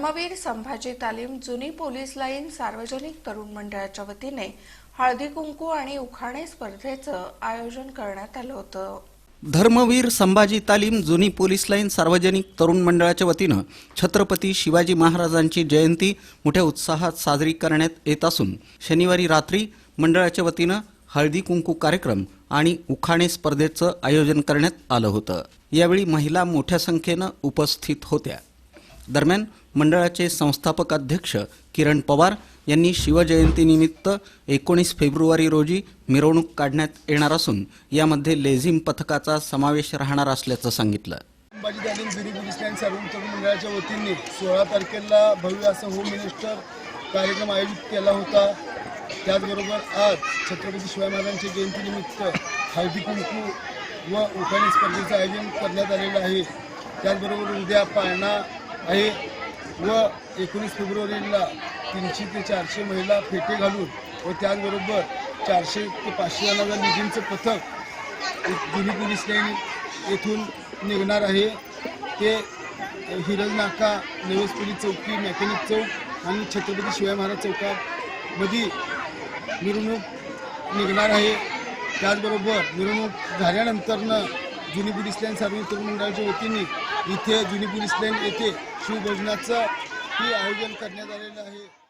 धर्मवीर संभाजी तालीम जुनी police line सार्वजनिक तरुण मंडळाच्या वतीने हळदी कुंकू आणि उखाणे स्पर्धेचं आयोजन करण्यात आलं होतं. धर्मवीर संभाजी तालीम जुनी पोलीस लाईन सार्वजनिक तरुण मंडळाच्या वतीनं छत्रपती शिवाजी महाराजांची जयंती मोठ्या उत्साहात साजरी करण्यात येत असून शनिवारी रात्री मंडळाच्या वतीनं हळदी कुंकू कार्यक्रम आणि उखाणे स्पर्धेचं आयोजन करण्यात आलं होतं. यावेळी महिला मोठ्या संख्येनं उपस्थित होत्या. दरम्यान मंडळाचे संस्थापक अध्यक्ष किरण पवार यांनी शिवजयंतीनिमित्त एकोणीस फेब्रुवारी रोजी मिरवणूक काढण्यात येणार असून यामध्ये लेझिम पथकाचा समावेश राहणार असल्याचं सांगितलं. संभाजी तालीम जुनी पोलीस लाईन सर्व तरुण मंडळाच्या वतीने सोळा तारखेला भव्य असा होम मिनिस्टर कार्यक्रम आयोजित केला होता. त्याचबरोबर आज छत्रपती शिवाजी महाराजांच्या जयंतीनिमित्त हळदी कुंकू व उखाणी स्पर्धेचं आयोजन करण्यात आलेलं आहे. त्याचबरोबर उद्या पाळणा आहे. व एकोणीस फेब्रुवारीला तीनशे ते चारशे महिला फेटे घालून व त्याचबरोबर चारशे ते पाचशे जणांना निधींचं पथक जुनी पोलीस लाईन येथून निघणार आहे. ते हिरज नाका नवेसपुरी चौकी मेकॅनिक चौक आणि छत्रपती शिवाजी महाराज चौकामध्ये मिरवणूक निघणार आहे. त्याचबरोबर मिरवणूक झाल्यानंतरनं जुनी पोलीस लाईन सार्वजनिक तरुण मंडळाच्या वतीने इथे जुनी पोलीस लाईन येथे शिवभोजनाचं ही आयोजन करण्यात आलेलं आहे.